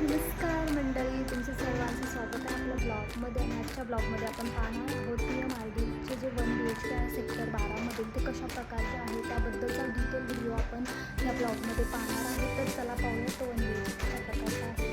नमस्कार मंडळी तुमचं सर्वांचं स्वागत आहे आपल्या ब्लॉगमध्ये. आणि आजच्या ब्लॉगमध्ये आपण पाहणार आहोत पी एम आर डीचे जे वन बी एच के आहे सेक्टर बारामधील ते कशा प्रकारचे आहे त्याबद्दलचा डिटेल व्हिडिओ आपण या ब्लॉगमध्ये पाहणार आहोत. तर चला पाहूया तो वन बी एच कशा प्रकारचा आहे.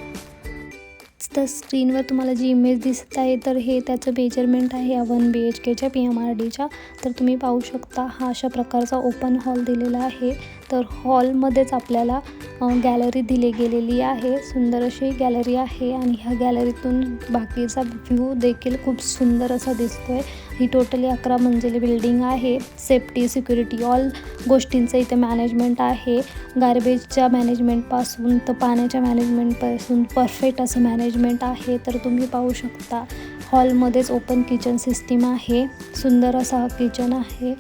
तर स्क्रीनवर तुम्हाला जी इमेज दिसत आहे तर हे त्याचं मेजरमेंट आहे या वन बी एच केच्या पी एम आर डीच्या तर तुम्ही पाहू शकता हा अशा प्रकारचा ओपन हॉल दिलेला आहे. तर हॉलमध्येच आपल्याला गॅलरी दिली गेलेली आहे. सुंदर अशी गॅलरी आहे आणि ह्या गॅलरीतून बाकीचा व्ह्यू देखील खूप सुंदर असा दिसतो आहे ही टोटली अकरा मंजिली बिल्डिंग आहे. सेफ्टी सिक्युरिटी ऑल गोष्टींचं इथे मॅनेजमेंट आहे. गार्बेजच्या मॅनेजमेंटपासून तर पाण्याच्या मॅनेजमेंटपासून परफेक्ट असं मॅनेजमेंट आहे. तर तुम्ही पाहू शकता. हॉलमध्येच ओपन किचन सिस्टीम आहे. सुंदर असा हा किचन आहे.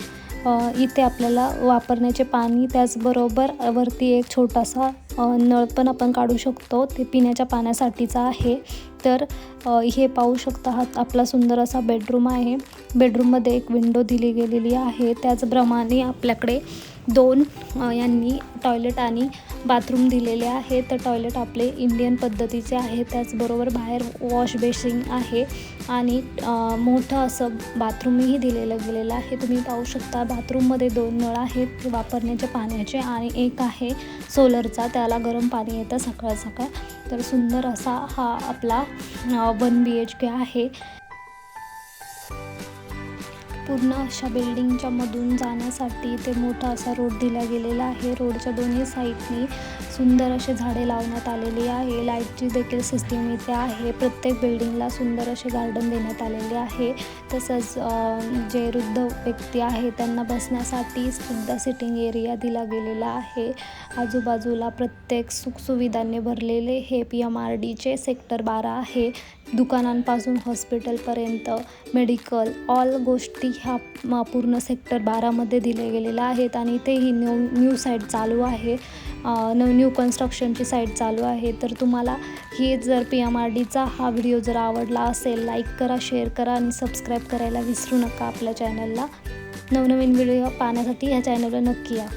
इथे आपल्याला वापरण्याचे पाणी त्याचबरोबर वरती एक छोटासा नळ पण आपण काढू शकतो. ते पिण्याच्या पाण्यासाठीचा आहे. तर हे पाहू शकता हा आपला सुंदर असा बेडरूम आहे. बेडरूममध्ये एक विंडो दिली गेलेली आहे. त्याचप्रमाणे आपल्याकडे दोन यांनी टॉयलेट आणि बाथरूम दिलेले आहे. तर टॉयलेट आपले इंडियन पद्धतीचे आहे. त्याचबरोबर बाहेर वॉश बेसिन आहे. आणि मोठं असं बाथरूमही दिलेलं गेलेलं आहे. तुम्ही पाहू शकता बाथरूममध्ये दोन नळ आहेत वापरण्याच्या वापरण्याचे पाण्याचे आणि एक आहे सोलरचा त्याला गरम पाणी येतं सकाळ सकाळ तर सुंदर असा हा आपला वन बी एच के आहे. पूर्ण अशा बिल्डिंगच्या मधून जाण्यासाठी इथे मोठा असा रोड दिला गेलेला आहे. रोडच्या दोन्ही साईडनी सुंदर असे झाडे लावण्यात आलेली आहे. लाईटची देखील सिस्टीम इथे आहे. प्रत्येक बिल्डिंगला सुंदर असे गार्डन देण्यात आलेले आहे. तसंच जे वृद्ध व्यक्ती आहे त्यांना बसण्यासाठी सुद्धा सिटिंग एरिया दिला गेलेला आहे. आजूबाजूला प्रत्येक सुखसुविधांनी भरलेले हे पी एम आर डीचे सेक्टर बारा आहे. दुकानांपासून हॉस्पिटलपर्यंत मेडिकल ऑल गोष्टी ह्या पूर्ण सेक्टर बारामध्ये दिले गेलेल्या आहेत आणि इथे ही न्यू न्यू साईट चालू आहे. नव न्यू कन्स्ट्रक्शनची साईट चालू आहे. तर तुम्हाला हे जर पी एम आर डीचा हा व्हिडिओ जर आवडला असेल लाईक करा शेअर करा आणि सबस्क्राईब करायला विसरू नका आपल्या चॅनलला नवनवीन व्हिडिओ पाहण्यासाठी ह्या चॅनलला नक्की या.